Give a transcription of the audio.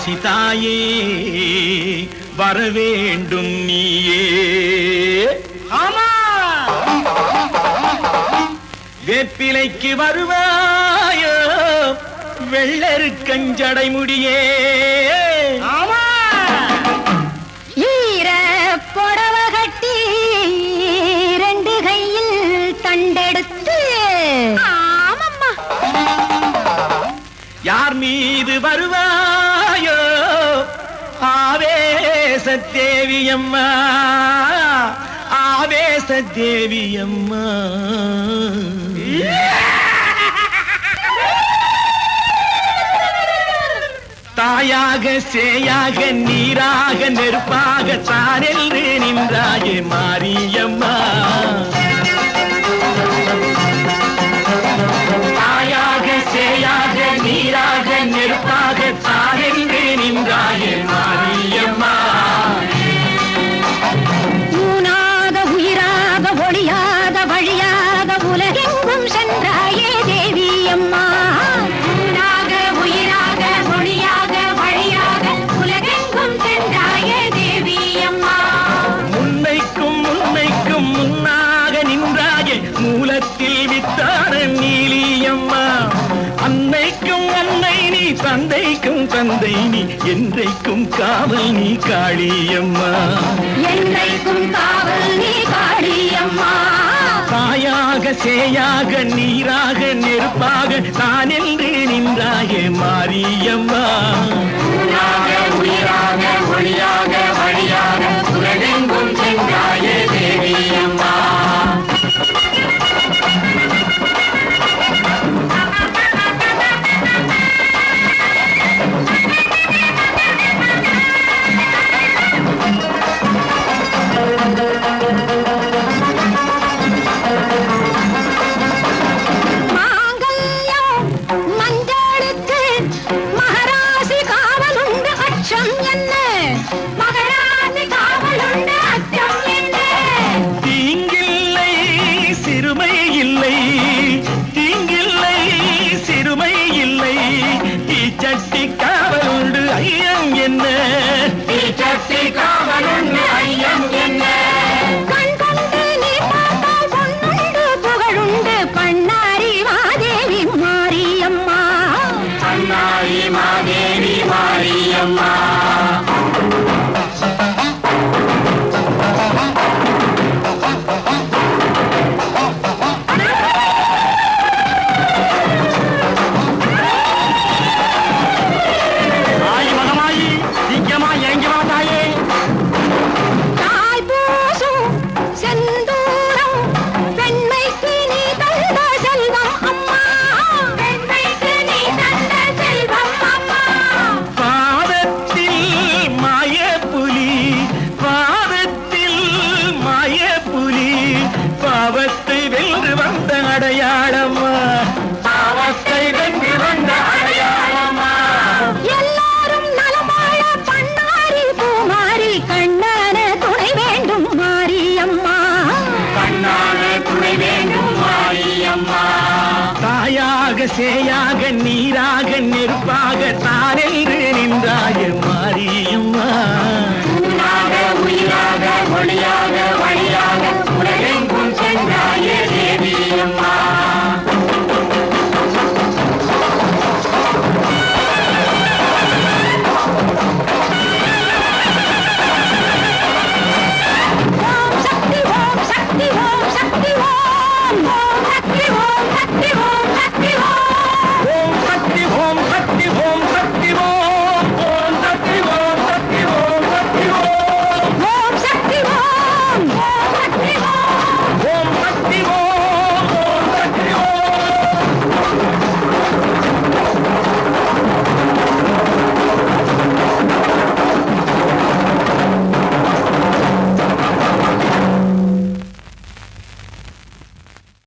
காசி தாயே வரவேண்டும் நீயே. ஆமா. வேப்பிலைக்கு வருவாயோ வெள்ளருக்கஞ்சடை முடியே. ஆமா. ஈர புடவ கட்டி ரெண்டு கையில் தண்டெடுத்து. ஆமம்மா. யார் மீது வருவாயோ ஆவேச தேவியம்மா ஆவேச தேவியம்மா தாயாக சேயாக நீராக நெருப்பாக தானென்று நின்றாயே மாரியம்மா. தந்தை நீ என்றைக்கும் காவல் நீ காளியம்மா. என்றைக்கும் காவல் நீ காளியம்மா. தாயாக சேயாக நீராக நெருப்பாக தான் என்று நின்றாயே மாரியம்மா. உயிராக ஒளியாக வழியாக மாரியம்மா சேயாக நீராக நெருப்பாக தானென்று நின்றாய மாரியம்மா உயிராக ஒளியாக